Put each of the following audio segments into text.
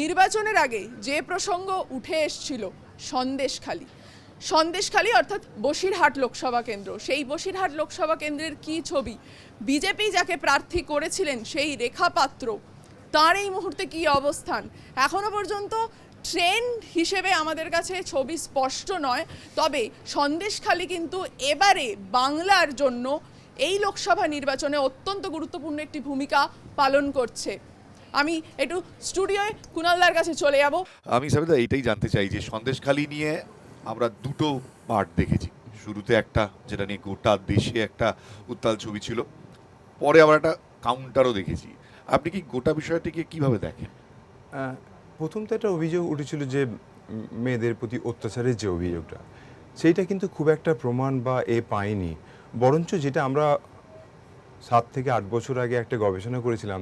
নির্বাচনের আগে যে প্রসঙ্গ উঠে এসছিল সন্দেশখালী। সন্দেশখালী অর্থাৎ বসিরহাট লোকসভা কেন্দ্র। সেই বসিরহাট লোকসভা কেন্দ্রের কি ছবি? বিজেপি যাকে প্রার্থী করেছিলেন সেই রেখা পাত্র তার এই মুহূর্তে কি অবস্থান? এখনও পর্যন্ত ট্রেন্ড হিসেবে আমাদের কাছে ছবি স্পষ্ট নয়, তবে সন্দেশখালী কিন্তু এবারে বাংলার জন্য এই লোকসভা নির্বাচনে অত্যন্ত গুরুত্বপূর্ণ একটি ভূমিকা পালন করছে। আমি একটু স্টুডিওয়ে কুণালদার কাছে চলে যাব। আমি সাবিদা এইটাই জানতে চাই যে সন্দেশখালি নিয়ে আমরা দুটো পার্ট দেখেছি। শুরুতে একটা যেটা নিয়ে গোটা দেশে একটা উত্তাল ছবি ছিল। পরে আবার একটা কাউন্টারও দেখেছি। আপনি কি গোটা বিষয়টিকে কীভাবে দেখেন? প্রথম তো একটা অভিযোগ উঠেছিল যে মেয়েদের প্রতি অত্যাচারের যে অভিযোগটা সেইটা কিন্তু খুব একটা প্রমাণ বা এ পায়নি। বরঞ্চ যেটা আমরা সাত থেকে আট বছর আগে একটা গবেষণা করেছিলাম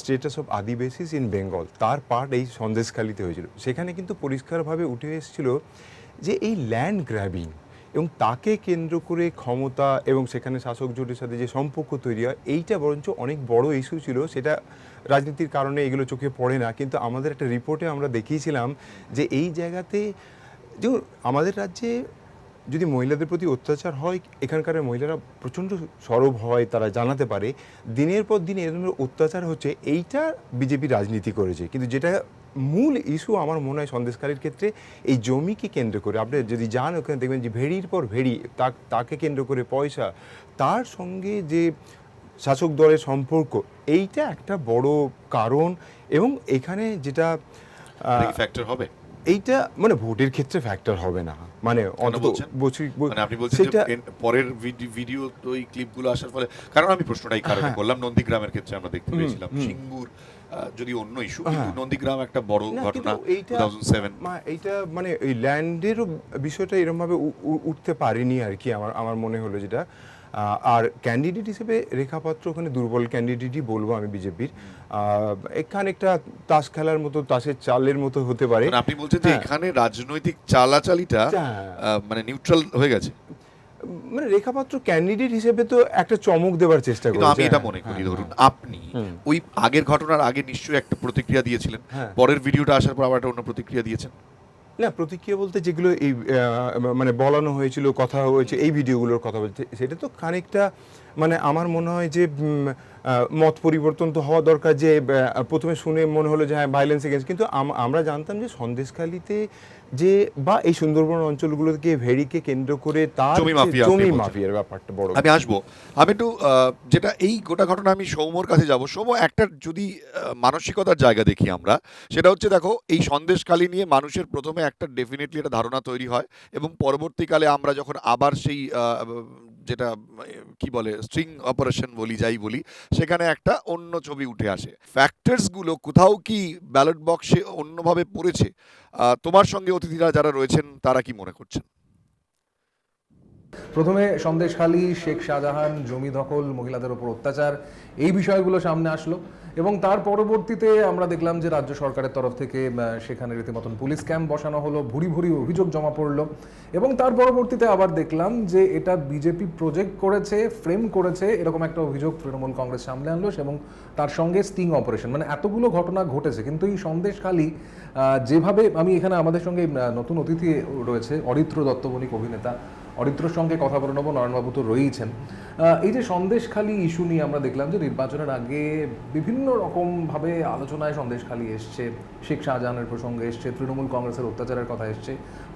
status of Adivasis in Bengal তার পার্ট এই সন্দেশখালিতে হয়েছিল। সেখানে কিন্তু পরিষ্কারভাবে উঠে এসেছিল যে এই ল্যান্ড গ্র্যাবিং এবং তাকে কেন্দ্র করে ক্ষমতা এবং সেখানে শাসক জোটের সাথে যে সম্পর্ক তৈরি হয়, এইটা বরঞ্চ অনেক বড় ইস্যু ছিল। সেটা রাজনীতির কারণে এগুলো চোখে পড়ে না, কিন্তু আমাদের একটা রিপোর্টে আমরা দেখিয়েছিলাম যে এই জায়গাতে, যে আমাদের রাজ্যে যদি মহিলাদের প্রতি অত্যাচার হয়, এখানকার মহিলারা প্রচণ্ড সরব হয়, তারা জানাতে পারে, দিনের পর দিন এরকম অত্যাচার হচ্ছে, এইটা বিজেপি রাজনীতি করেছে। কিন্তু যেটা মূল ইস্যু আমার মনে হয় সন্দেশকারীর ক্ষেত্রে, এই জমিকে কেন্দ্র করে, আপনি যদি যান ওখানে দেখবেন যে ভেড়ির পর ভেড়ি তাকে কেন্দ্র করে পয়সা, তার সঙ্গে যে শাসক দলের সম্পর্ক, এইটা একটা বড় কারণ এবং এখানে যেটা ফ্যাক্টর হবে। এইটা মানে ভোটের ক্ষেত্রে ফ্যাক্টর হবে না মানে অন্তত বলছেন? বছর- ব- মানে আপনি বলছেন যে সেটা পরের ভিডিও তো ওই ক্লিপগুলো আসার ফলে কারণ আমি প্রশ্নটাই কারণে হ্যাঁ। করলাম নন্দীগ্রামের ক্ষেত্রে আমরা দেখতে পেয়েছিলাম সিঙ্গুর যদি অন্য ইস্যু কিন্তু হ্যাঁ। নন্দীগ্রাম একটা বড় ঘটনা এইটা 2007 মা- এইটা মানে এই ল্যান্ডেরও বিষয়টা এরকমভাবে উঠতে পারেনি আর কি আমার আমার মনে হলো যেটা আর ক্যান্ডিডেট হিসেবে রেখাপাত্র ওখানে দুর্বল ক্যান্ডিডেটই বলব আমি বিজেপির এখানে একটা তাস খেলার মতো তাসের চালের মতো হতে পারে আপনি বলছেন যে হ্যাঁ। এখানে রাজনৈতিক চালাচালিটা হ্যাঁ। মানে নিউট্রাল হয়ে গেছে মানে রেখাপাত্র ক্যান্ডিডেট হিসেবে তো একটা চমক দেওয়ার চেষ্টা করেছে আমি এটা মনে করি হ্যাঁ, ধরুন। আপনি ওই আগের ঘটনার আগে নিশ্চয়ই একটা প্রতিক্রিয়া দিয়েছিলেন। পরের ভিডিওটা আসার পর আবার একটা অন্য প্রতিক্রিয়া দিয়েছেন না, প্রতিক্রিয়া বলতে যেগুলো এই মানে বলানো হয়েছিল, কথা হয়েছে, এই ভিডিওগুলোর কথা বলতে, সেটা তো খানিকটা মানে আমার মনে হয় যে মত পরিবর্তন তো হওয়া দরকার যে প্রথমে শুনে মনে হলো যে হ্যাঁ ভাইলেন্স এগেন্স কিন্তু আম- আমরা জানতাম যে সন্দেশখালিতে যে বা এই সুন্দরবন অঞ্চলগুলোকে ভেড়িকে কেন্দ্র করে তার জমি মাফিয়া জমি মাফিয়ার ব্যাপারটা বড় আমি আসব। আমি একটু যেটা এই গোটা ঘটনা আমি সৌমর কাছে যাব। সৌম একটা যদি মানসিকতার জায়গা দেখি আমরা সেটা হচ্ছে দেখো এই সন্দেশকালী নিয়ে মানুষের প্রথমে একটা ডেফিনেটলি একটা ধারণা তৈরি হয় এবং পরবর্তীকালে আমরা যখন আবার সেই যেটা কি বলে স্ট্রিং অপারেশন বলি যাই বলি সেখানে একটা অন্য ছবি উঠে আসে। ফ্যাক্টরসগুলো কোথাও কি ব্যালট বক্সে অন্যভাবে পড়েছে? তোমার সঙ্গে অতিথিরা যারা রয়েছেন তারা কি মনে করছেন? প্রথমে সন্দেশখালী শেখ শাহজাহান, জমি দখল, মহিলাদের ওপর অত্যাচার, এই বিষয়গুলো সামনে আসলো। এবং তার পরবর্তীতে আমরা দেখলাম যে রাজ্য সরকারের তরফ থেকে সেখানে রীতিমতন পুলিশ ক্যাম্প বসানো হলো, ভুরি ভুরি অভিযোগ জমা পড়ল। এবং তার পরবর্তীতে আবার দেখলাম যে এটা বিজেপি প্রজেক্ট করেছে ফ্রেম করেছে, এরকম একটা অভিযোগ তৃণমূল কংগ্রেস সামনে আনলো এবং তার সঙ্গে স্টিং অপারেশন মানে এতগুলো ঘটনা ঘটেছে, কিন্তু এই সন্দেশখালী যেভাবে আমি এখানে আমাদের সঙ্গে নতুন অতিথি রয়েছে, অরিত্র দত্তবণিক অভিনেতা অরিত্রর সঙ্গে কথা বলে নেব নয়নবাবু তো রয়েইছেন। এই যে সন্দেশখালী ইস্যু নিয়ে আমরা দেখলাম যে নির্বাচনের আগে বিভিন্ন রকমভাবে আলোচনায় সন্দেশখালী এসছে, শেখ শাহজাহানের প্রসঙ্গে এসছে, তৃণমূল কংগ্রেসের অত্যাচারের কথা এসছে।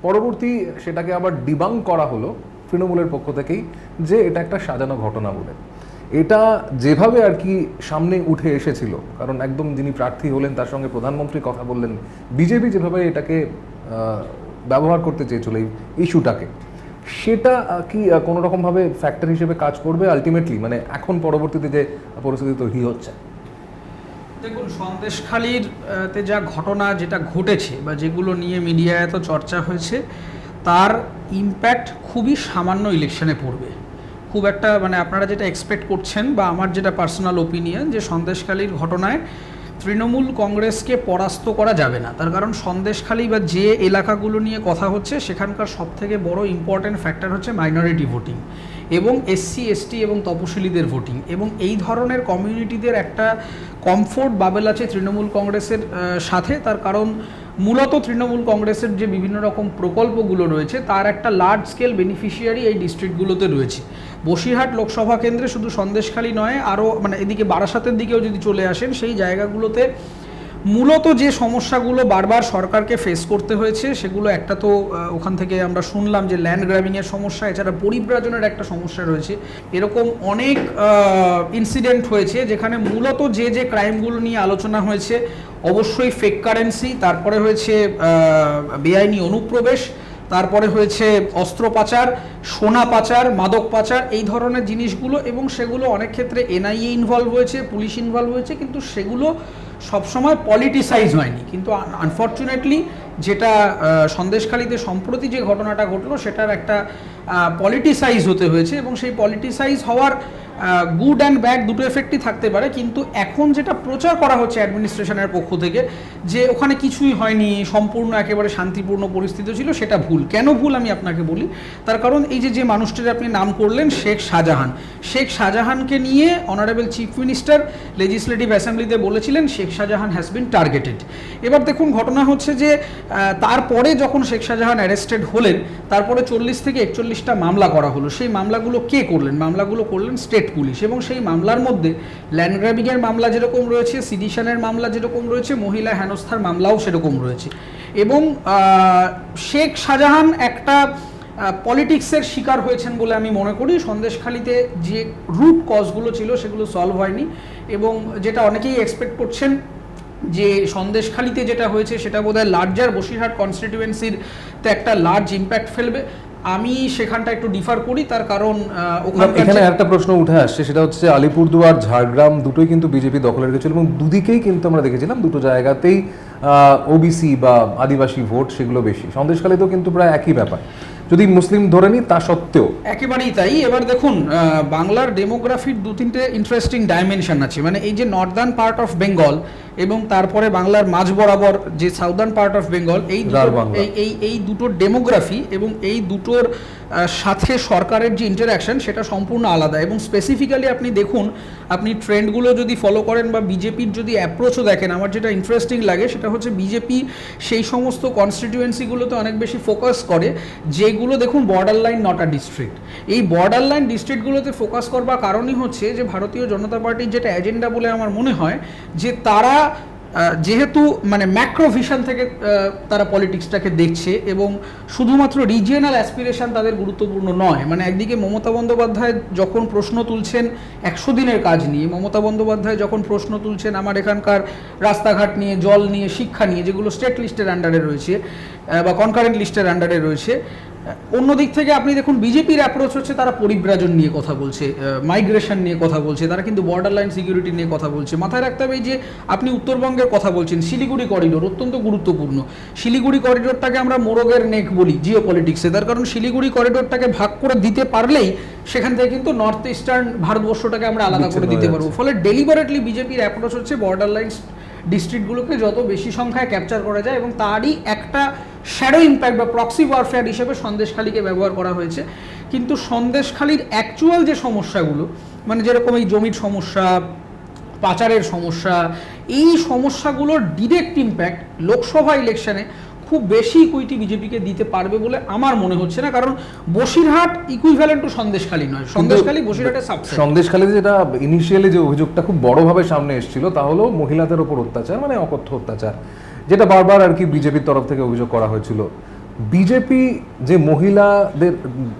পরবর্তী সেটাকে আবার ডিবাং করা হলো তৃণমূলের পক্ষ থেকেই যে এটা একটা সাজানো ঘটনা বলে। এটা যেভাবে আর কি সামনে উঠে এসেছিল, কারণ একদম যিনি প্রার্থী হলেন, তার সঙ্গে প্রধানমন্ত্রী কথা বললেন, বিজেপি যেভাবে এটাকে ব্যবহার করতে চেয়েছিল এই ইস্যুটাকে সেটা কি কোনো রকমভাবে ফ্যাক্টর হিসেবে কাজ করবে আলটিমেটলি মানে এখন পরবর্তীতে যে পরিস্থিতি তৈরি হচ্ছে। দেখুন, সন্দেশখালীর তে যা ঘটনা, যেটা ঘটেছে বা যেগুলো নিয়ে মিডিয়ায় এত চর্চা হয়েছে, তার ইম্প্যাক্ট খুবই সামান্য ইলেকশনে পড়বে। খুব একটা মানে আপনারা যেটা এক্সপেক্ট করছেন বা আমার যেটা পার্সোনাল ওপিনিয়ন যে সন্দেশখালীর ঘটনায় তৃণমূল কংগ্রেসকে পরাস্ত করা যাবে না। তার কারণ সন্দেশখালী বা যে এলাকাগুলো নিয়ে কথা হচ্ছে, সেখানকার সবথেকে বড় ইম্পর্ট্যান্ট ফ্যাক্টর হচ্ছে মাইনরিটি ভোটিং এবং এসসি এসটি এবং তপশিলীদের ভোটিং এবং এই ধরনের কমিউনিটিদের একটা কমফোর্ট বাবেল আছে তৃণমূল কংগ্রেসের সাথে। তার কারণ মূলত তৃণমূল কংগ্রেসের যে বিভিন্ন রকম প্রকল্পগুলো রয়েছে, তার একটা লার্জ স্কেল বেনিফিশিয়ারি এই ডিস্ট্রিক্টগুলোতে রয়েছে। বসিরহাট লোকসভা কেন্দ্রে শুধু সন্দেশখালী নয়, আরও মানে এদিকে বারাসাতের দিকেও যদি চলে আসেন, সেই জায়গাগুলোতে মূলত যে সমস্যাগুলো বারবার সরকারকে ফেস করতে হয়েছে, সেগুলো একটা তো ওখান থেকে আমরা শুনলাম যে ল্যান্ড গ্র্যাবিংয়ের সমস্যা, এছাড়া পরিব্রাজনের একটা সমস্যা রয়েছে। এরকম অনেক ইনসিডেন্ট হয়েছে যেখানে মূলত যে যে ক্রাইমগুলো নিয়ে আলোচনা হয়েছে, অবশ্যই ফেক কারেন্সি তারপরে হয়েছে বেআইনি অনুপ্রবেশ, তারপরে হয়েছে অস্ত্র পাচার, সোনা পাচার, মাদক পাচার, এই ধরনের জিনিসগুলো এবং সেগুলো অনেক ক্ষেত্রে এনআইএ ইনভলভ হয়েছে, পুলিশ ইনভলভ হয়েছে, কিন্তু সেগুলো সবসময় পলিটিসাইজ হয়নি। কিন্তু আনফর্চুনেটলি যেটা সন্দেশখালীতে সম্প্রতি যে ঘটনাটা ঘটলো, সেটার একটা পলিটিসাইজ হতে হয়েছে এবং সেই পলিটিসাইজ হওয়ার গুড অ্যান্ড ব্যাড দুটো এফেক্টই থাকতে পারে, কিন্তু এখন যেটা প্রচার করা হচ্ছে অ্যাডমিনিস্ট্রেশনের পক্ষ থেকে, যে ওখানে কিছুই হয়নি, সম্পূর্ণ একেবারে শান্তিপূর্ণ পরিস্থিতি ছিল, সেটা ভুল। কেন ভুল আমি আপনাকে বলি? তার কারণ এই যে যে মানুষটির আপনি নাম করলেন, শেখ শাহজাহান। শেখ শাহজাহানকে নিয়ে অনারেবল চিফ মিনিস্টার লেজিসলেটিভ অ্যাসেম্বলিতে বলেছিলেন, Sheikh Shahjahan has been targeted এবার দেখুন, ঘটনা হচ্ছে যে তারপরে যখন শেখ শাহজাহান অ্যারেস্টেড হলেন, তারপরে চল্লিশ থেকে একচল্লিশটা মামলা করা হলো। সেই মামলাগুলো কে করলেন? মামলাগুলো করলেন স্টেট পুলিশ এবং সেই মামলার মধ্যে ল্যান্ড গ্র্যাবিংয়ের মামলা যেরকম রয়েছে সিডিশনের মামলা যেরকম রয়েছে, মহিলা হেনস্থার মামলাও সেরকম রয়েছে। এবং শেখ শাহজাহান একটা পলিটিক্সের শিকার হয়েছেন বলে আমি মনে করি। সন্দেশখালিতে যে রুট কজগুলো ছিল সেগুলো সলভ হয়নি এবং যেটা অনেকেই এক্সপেক্ট করছেন যে সন্দেশখালিতে যেটা হয়েছে সেটা বোধহয় লার্জার বসিরহাট কনস্টিটিউয়েন্সির একটা লার্জ ইম্প্যাক্ট ফেলবে। আমি সেখানটা একটু ডিফার করি তার কারণ এখানে একটা প্রশ্ন উঠে আসছে সেটা হচ্ছে আলিপুরদুয়ার ঝাড়গ্রাম দুটোই কিন্তু বিজেপি দখলে রেখেছিল এবং দুদিকেই কিন্তু আমরা দেখেছিলাম দুটো জায়গাতেই ওবিসি বা আদিবাসী ভোট সেগুলো বেশি। সন্দেশকালে তো কিন্তু প্রায় একই ব্যাপার। যদি মুসলিম ধরে নিই তা সত্ত্বেও। একেবারেই তাই। এবার দেখুন বাংলার ডেমোগ্রাফির দু তিনটে ইন্টারেস্টিং ডাইমেনশন আছে। মানে এই যে নর্দার্ন পার্ট অফ বেঙ্গল এবং তারপরে বাংলার মাঝ বরাবর যে সাউদার্ন পার্ট অফ বেঙ্গল এই এই এই দুটোর ডেমোগ্রাফি এবং এই দুটোর সাথে সরকারের যে ইন্টারাকশন সেটা সম্পূর্ণ আলাদা। এবং স্পেসিফিক্যালি আপনি দেখুন আপনি ট্রেন্ডগুলো যদি ফলো করেন বা বিজেপির যদি অ্যাপ্রোচও দেখেন, আমার যেটা ইন্টারেস্টিং লাগে সেটা হচ্ছে বিজেপি সেই সমস্ত কনস্টিটিউয়েন্সিগুলোতে অনেক বেশি ফোকাস করে, যেগুলো দেখুন বর্ডার লাইন নট ডিস্ট্রিক্ট এই বর্ডার লাইন ডিস্ট্রিক্টগুলোতে ফোকাস করবার কারণই হচ্ছে যে ভারতীয় জনতা পার্টির যেটা এজেন্ডা বলে আমার মনে হয়, যে তারা যেহেতু মানে ম্যাক্রো ভিশন থেকে তারা পলিটিক্সটাকে দেখছে এবং শুধুমাত্র রিজিয়নাল অ্যাসপিরেশন তাদের গুরুত্বপূর্ণ নয় মানে একদিকে মমতা বন্দ্যোপাধ্যায় যখন প্রশ্ন তুলছেন একশো দিনের কাজ নিয়ে, মমতা বন্দ্যোপাধ্যায় যখন প্রশ্ন তুলছেন আমার এখানকার রাস্তাঘাট নিয়ে, জল নিয়ে, শিক্ষা নিয়ে, যেগুলো স্টেট লিস্টের আন্ডারে রয়েছে বা কনকারেন্ট লিস্টের আন্ডারে রয়েছে অন্য দিক থেকে আপনি দেখুন বিজেপির অ্যাপ্রোচ হচ্ছে তারা পরিব্রাজন নিয়ে কথা বলছে মাইগ্রেশন নিয়ে কথা বলছে তারা কিন্তু বর্ডার লাইন সিকিউরিটি নিয়ে কথা বলছে। মাথায় রাখতে হবে যে আপনি উত্তরবঙ্গের কথা বলছেন শিলিগুড়ি করিডোর অত্যন্ত গুরুত্বপূর্ণ। শিলিগুড়ি করিডোরটাকে আমরা মোরগের নেক বলি জিও পলিটিক্সে তার কারণ শিলিগুড়ি করিডোরটাকে ভাগ করে দিতে পারলেই সেখান থেকে কিন্তু নর্থ ইস্টার্ন ভারতবর্ষটাকে আমরা আলাদা করে দিতে পারব। ফলে ডেলিভারেটলি বিজেপির অ্যাপ্রোচ হচ্ছে বর্ডার লাইন ডিস্ট্রিক্টগুলোকে যত বেশি সংখ্যায় ক্যাপচার করা যায় এবং তারই একটা শ্যাডো ইম্প্যাক্ট বা প্রক্সি ওয়ারফেয়ার হিসেবে সন্দেশখালীকে ব্যবহার করা হয়েছে। কিন্তু সন্দেশখালীর অ্যাকচুয়াল যে সমস্যাগুলো মানে যেরকম এই জমির সমস্যা পাচারের সমস্যা এই সমস্যাগুলোর ডিরেক্ট ইম্প্যাক্ট লোকসভা ইলেকশনে খুব বেশি ইকুইটি বিজেপিকে দিতে পারবে বলে আমার মনে হচ্ছে না। কারণ বসিরহাট ইকুইভ্যালেন্ট টু সন্দেশখালী নয়। সন্দেশখালী বসিরহাটের সাবসেট সন্দেশখালীতে যেটা ইনিশিয়ালি যে অভিযোগটা খুব বড়ভাবে সামনে এসেছিল তা হলো মহিলাদের ওপর অত্যাচার মানে অকথ্য অত্যাচার। যেটা বারবার আর কি বিজেপির তরফ থেকে অভিযোগ করা হয়েছিল। বিজেপি যে মহিলাদের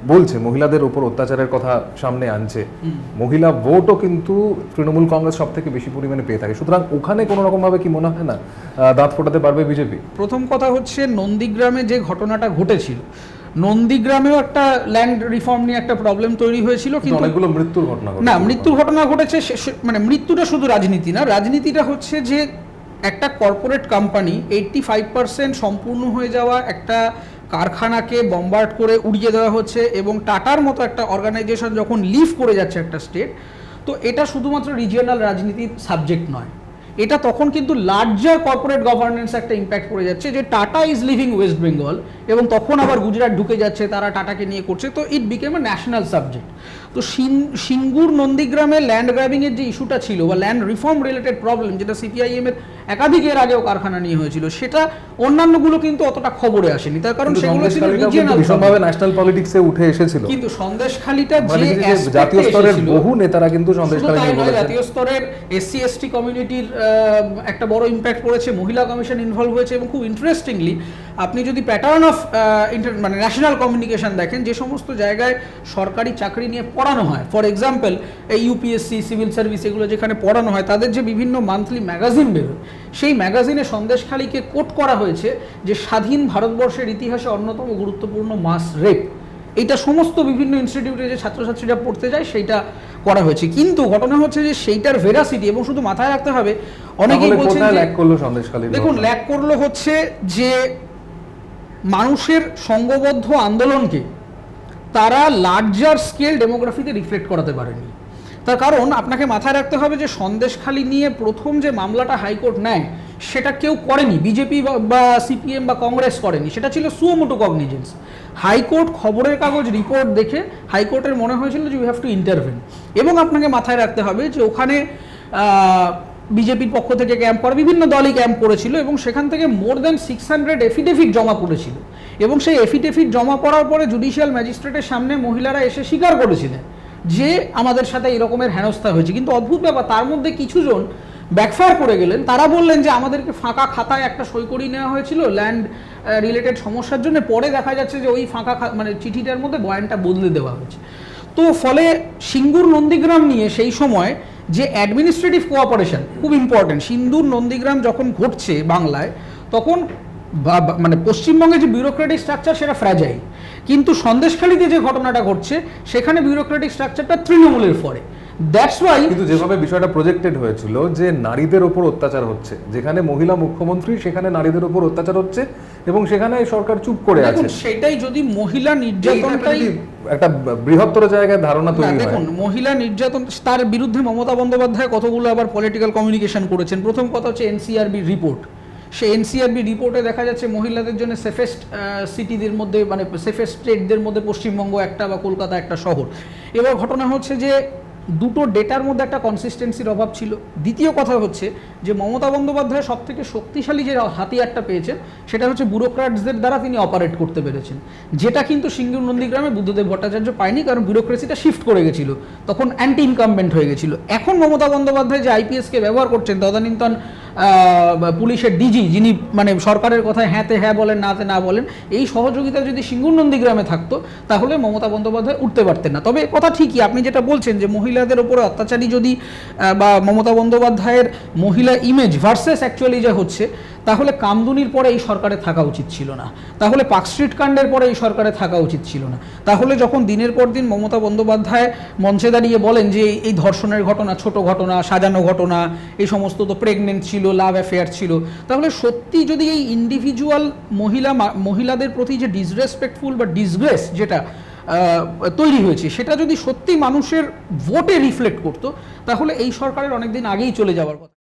বলছে মহিলাদের উপর অত্যাচারের কথা সামনে আনছে মহিলা ভোটও কিন্তু তৃণমূল কংগ্রেস সব থেকে বেশি পরিমাণে পেয়ে থাকে। সুতরাং ওখানে কোনো রকম ভাবে কি মনে হয় না দাঁত ফোটাতে পারবে বিজেপি? প্রথম কথা হচ্ছে নন্দীগ্রামে যে ঘটনাটা ঘটেছিল নন্দীগ্রামেও একটা ল্যান্ড রিফর্ম নিয়ে একটা প্রবলেম তৈরি হয়েছিল কিন্তু অনেকগুলো মৃত্যুর ঘটনা না মৃত্যুর ঘটনা ঘটেছে মানে মৃত্যুটা শুধু রাজনীতি না রাজনীতিটা হচ্ছে যে একটা corporate company eighty five percent সম্পূর্ণ হয়ে যাওয়া একটা কারখানাকে বম্বার্ড করে উড়িয়ে দেওয়া হচ্ছে এবং টাটার মতো একটা অর্গানাইজেশন যখন লিভ করে যাচ্ছে একটা স্টেট তো এটা শুধুমাত্র রিজিয়নাল রাজনীতির সাবজেক্ট নয়। এটা তখন কিন্তু লার্জার কর্পোরেট গভর্নেন্স একটা ইম্প্যাক্ট পড়ে যাচ্ছে যে Tata is leaving West Bengal এবং তখন আবার গুজরাট ঢুকে যাচ্ছে, তারা টাটাকে নিয়ে করছে, তো it became a national subject তো সিঙ্গুর নন্দীগ্রামে ল্যান্ড গ্র্যাবিংয়ের যে ইস্যুটা ছিল বা ল্যান্ড রিফর্ম রিলেটেড প্রবলেম যেটা সিপিআইএম এর একাধিক এর আগেও কারখানা নিয়ে হয়েছিল সেটা অন্যান্যগুলো কিন্তু অতটা খবরে আসেনি। তার কারণ সেগুলো ছিল ভীষণভাবে ন্যাশনাল পলিটিক্সে উঠে এসেছিল। কিন্তু সন্দেশখালীটা মানে যে জাতীয় স্তরের বহু নেতারা কিন্তু সন্দেশখালী জাতীয় স্তরের এসসি এসটি কমিউনিটির একটা বড় ইম্প্যাক্ট পড়েছে মহিলা কমিশন ইনভলভ হয়েছে এবং খুব ইন্টারেস্টিংলি আপনি যদি প্যাটার্ন অফ ইন্টার মানে ন্যাশনাল কমিউনিকেশন দেখেন যে সমস্ত জায়গায় সরকারি চাকরি নিয়ে পড়ানো হয় ফর এক্সাম্পল এই ইউপিএসসি সিভিল সার্ভিস এগুলো যেখানে পড়ানো হয় তাদের যে বিভিন্ন মান্থলি ম্যাগাজিন বেরোয় সেই ম্যাগাজিনে সন্দেশখালীকে কোট করা হয়েছে যে স্বাধীন ভারতবর্ষের ইতিহাসে অন্যতম গুরুত্বপূর্ণ মাস রেপ এটা সমস্ত বিভিন্ন ইনস্টিটিউটে যে ছাত্রছাত্রীরা পড়তে যায় সেইটা করা হয়েছে। কিন্তু ঘটনা হচ্ছে যে সেইটার ভেরাসিটি এবং শুধু মাথায় রাখতে হবে অনেকেই বলছেন কোথায় করল সন্দেশখালী দেখুন ল্যাক করল হচ্ছে যে মানুষের সংঘবদ্ধ আন্দোলনকে তারা লার্জার স্কেল ডেমোগ্রাফিতে রিফ্লেক্ট করাতে পারেনি। তার কারণ আপনাকে মাথায় রাখতে হবে যে সন্দেশখালি নিয়ে প্রথম যে মামলাটা হাইকোর্ট নেয়, সেটা কেউ করেনি। বিজেপি বা সিপিএম বা কংগ্রেস করেনি। সেটা ছিল সুমোটো কগনিজেন্স হাইকোর্ট খবরের কাগজ রিপোর্ট দেখে হাইকোর্টের মনে হয়েছিল যে ইউ হ্যাভ টু ইন্টারভেন এবং আপনাকে মাথায় রাখতে হবে যে ওখানে বিজেপির পক্ষ থেকে ক্যাম্প করা, বিভিন্ন দলই ক্যাম্প করেছিল এবং সেখান থেকে more than six hundred affidavit জমা পড়েছিল। এবং সেই এফিডেভিট জমা পড়ার পরে জুডিশিয়াল ম্যাজিস্ট্রেটের সামনে মহিলারা এসে স্বীকার করেছিলেন যে আমাদের সাথে এরকমের হেনস্থা হয়েছে। কিন্তু অদ্ভুত ব্যাপার, তার মধ্যে কিছুজন ব্যাকফায়ার করে গেলেন। তারা বললেন যে আমাদেরকে ফাঁকা খাতায় একটা সই করিয়ে নেওয়া হয়েছিল ল্যান্ড রিলেটেড সমস্যার জন্য। পরে দেখা যাচ্ছে যে ওই ফাঁকা মানে চিঠিটার মধ্যে বয়ানটা বদলে দেওয়া হয়েছে। তো ফলে সিঙ্গুর নন্দীগ্রাম নিয়ে সেই সময় যে অ্যাডমিনিস্ট্রেটিভ কোঅপারেশন খুব ইম্পর্টেন্ট সিন্ধুর নন্দীগ্রাম যখন ঘটছে বাংলায়, তখন মানে পশ্চিমবঙ্গে যে বিউরোক্রেটিক স্ট্রাকচার সেটা ফ্র্যাজাইল কিন্তু সন্দেশখালিতে যে ঘটনাটা ঘটছে, সেখানে বিউরোক্রেটিক স্ট্রাকচারটা তৃণমূলের পরে দ্যাটস ওয়াই কিন্তু যেভাবে বিষয়টা প্রজেক্টেড হয়েছিল যে নারীদের ওপর অত্যাচার হচ্ছে যেখানে মহিলা মুখ্যমন্ত্রী সেখানে নারীদের ওপর অত্যাচার হচ্ছে এবং সেখানে সরকার চুপ করে আছে। সেটাই যদি মহিলা নির্যাতনটাই একটা বৃহত্তর জায়গায় ধারণা তৈরি হয়। দেখুন মহিলা নির্যাতন তার বিরুদ্ধে মমতা বন্দ্যোপাধ্যায় কতগুলো আবার পলিটিক্যাল কমিউনিকেশন করেছেন? প্রথম কথা হচ্ছে এনসিআরবি রিপোর্ট সেই এনসিআরবি রিপোর্টে দেখা যাচ্ছে মহিলাদের জন্য সেফেস্ট সিটিদের মধ্যে মানে সেফেস্ট স্টেটদের মধ্যে পশ্চিমবঙ্গ একটা বা কলকাতা একটা শহর। এবার ঘটনা হচ্ছে যে দুটো ডেটার মধ্যে একটা কনসিস্টেন্সির অভাব ছিল। দ্বিতীয় কথা হচ্ছে যে মমতা বন্দ্যোপাধ্যায় সব থেকে শক্তিশালী যে হাতিয়ারটা পেয়েছেন, সেটা হচ্ছে ব্যুরোক্রাটসদের দ্বারা তিনি অপারেট করতে পেরেছেন। যেটা কিন্তু সিঙ্গুর নন্দীগ্রামে বুদ্ধদেব ভট্টাচার্য পায়নি, কারণ ব্যুরোক্রেসিটা শিফট করে গেছিল। তখন অ্যান্টি ইনকামবেন্ট হয়ে গেছিল। এখন মমতা বন্দ্যোপাধ্যায় যে আইপিএসকে ব্যবহার করছেন, তদানীন্তন পুলিশের ডিজি যিনি মানে সরকারের কথায় হ্যাঁতে হ্যাঁ বলেন নাতে না বলেন, এই সহযোগিতা যদি সিঙ্গুর নন্দীগ্রামে থাকতো, তাহলে মমতা বন্দ্যোপাধ্যায় উঠতে পারতেন না। তবে কথা ঠিকই, আপনি যেটা বলছেন যে মহিলাদের ওপরে অত্যাচারী যদি বা মমতা বন্দ্যোপাধ্যায়ের মহিলা ইমেজ ভার্সেস অ্যাকচুয়ালি যা হচ্ছে তাহলে কামদুনির পরে এই সরকারে থাকা উচিত ছিল না। তাহলে পার্কস্ট্রিট কাণ্ডের পরে এই সরকারে থাকা উচিত ছিল না। তাহলে যখন দিনের পর দিন মমতা বন্দ্যোপাধ্যায় মঞ্চে দাঁড়িয়ে বলেন যে এই- ধর্ষণের ঘটনা, ছোট ঘটনা, সাজানো ঘটনা, এই সমস্ত তো প্রেগনেন্ট ছিল লাভ অ্যাফেয়ার ছিল, তাহলে সত্যি যদি এই ইন্ডিভিজুয়াল মহিলা মহিলাদের প্রতি যে ডিসরেসপেক্টফুল বা ডিসগ্রেস যেটা তৈরি হয়েছে, সেটা যদি সত্যি মানুষের ভোটে রিফ্লেক্ট করতো, তাহলে এই সরকারের অনেকদিন আগেই চলে যাওয়ার কথা।